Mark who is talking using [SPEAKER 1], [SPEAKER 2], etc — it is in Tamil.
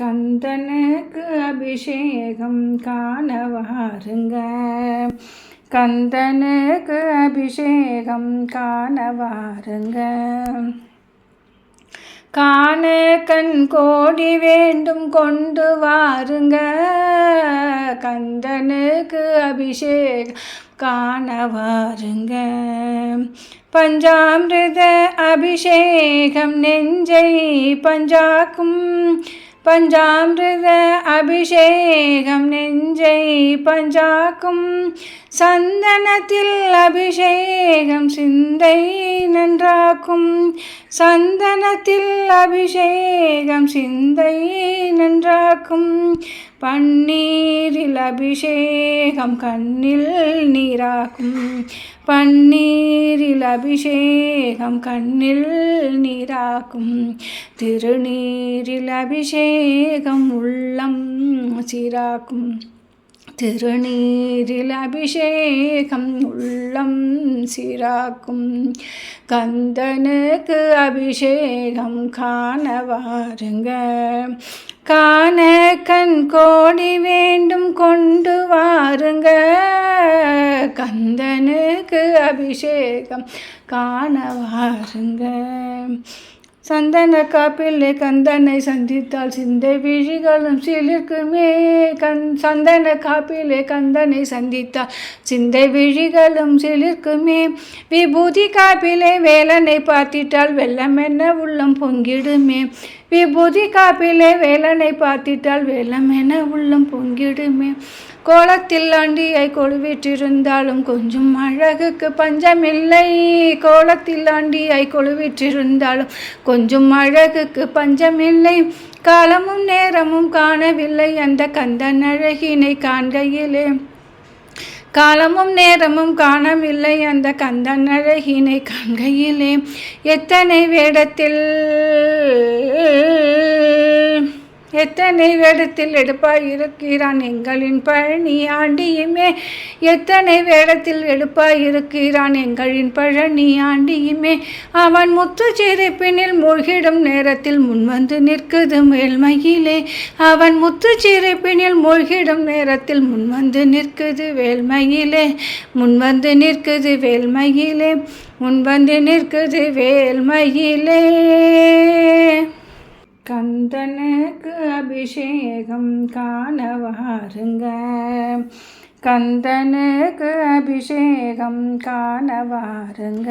[SPEAKER 1] கந்தனுக்கு அபிஷேகம் காணவாருங்க கந்தனுக்கு அபிஷேகம் காணவாருங்க காண கண் கோடி வேண்டும் கொண்டு வாருங்க. கந்தனுக்கு அபிஷேகம் காண வாருங்க பஞ்சாமிரத அபிஷேகம் நெஞ்சை பஞ்சாக்கும் பஞ்சாமிரத அபிஷேகம் நெஞ்சை பஞ்சாக்கும் சந்தனத்தில் அபிஷேகம் சிந்தை நன்றாக்கும். சந்தனத்தில் அபிஷேகம் சிந்தை நன்றாக்கும். பன்னீரில் அபிஷேகம் கண்ணில் நீராக்கும். பன்னீரில் அபிஷேகம் கண்ணில் நீராக்கும். திருநீரில் அபிஷேகம் உள்ளம் சீராக்கும். திருநீரில் அபிஷேகம் உள்ளம் சீராக்கும். கந்தனுக்கு அபிஷேகம் காண வாருங்க. காண கண் கோடி வேண்டும் கொண்டு வாருங்க. கந்தனுக்கு அபிஷேகம் காண வாருங்க. சந்தன காப்பிலே கந்தனை சந்தித்தால் சிந்தை விழிகளும் சிலிர்க்குமே. கண் சந்தன காப்பிலே கந்தனை சந்தித்தால் சிந்தை விழிகளும் சிலிர்க்குமே. விபூதி காப்பிலே வேலனை பார்த்திட்டால் வெள்ளம் என்ன உள்ளம் பொங்கிடுமே. விபூதி காப்பிலே வேலனை பார்த்திட்டால் வெள்ளம் என உள்ளம் பொங்கிடுமே. கோலத்தில் ஆண்டியை கொழுவிட்டிருந்தாலும் கொஞ்சம் அழகுக்கு பஞ்சமில்லை. கோலத்தில் ஆண்டியை கொழுவிட்டிருந்தாலும் கொஞ்சம் அழகுக்கு பஞ்சமில்லை. காலமும் நேரமும் காணவில்லை அந்த கந்தன் அழகினை காண்கையிலே. காலமும் நேரமும் காணவில்லை அந்த கந்தன் அழகினை காண்கையிலே. எத்தனை வேடத்தில் எத்தனை வேடத்தில் எடுப்பாய் இருக்கிறான் எங்களின் பழனி ஆண்டியுமே? எத்தனை வேடத்தில் எடுப்பாய் இருக்கிறான் எங்களின் பழனி ஆண்டியுமே? அவன் முத்து சிரிப்பினில் மூழ்கிடும் நேரத்தில் முன்வந்து நிற்குது வேல்மையிலே அவன் முத்து சிரிப்பினில் மூழ்கிடும் நேரத்தில் முன்வந்து நிற்குது வேல்மையிலே. முன்வந்து நிற்குது வேல்மையிலே. முன்வந்து நிற்குது வேல்மையிலே. கந்தனுக்கு அபிஷேகம் காண வாருங்க கந்தனுக்கு அபிஷேகம் காண வாருங்க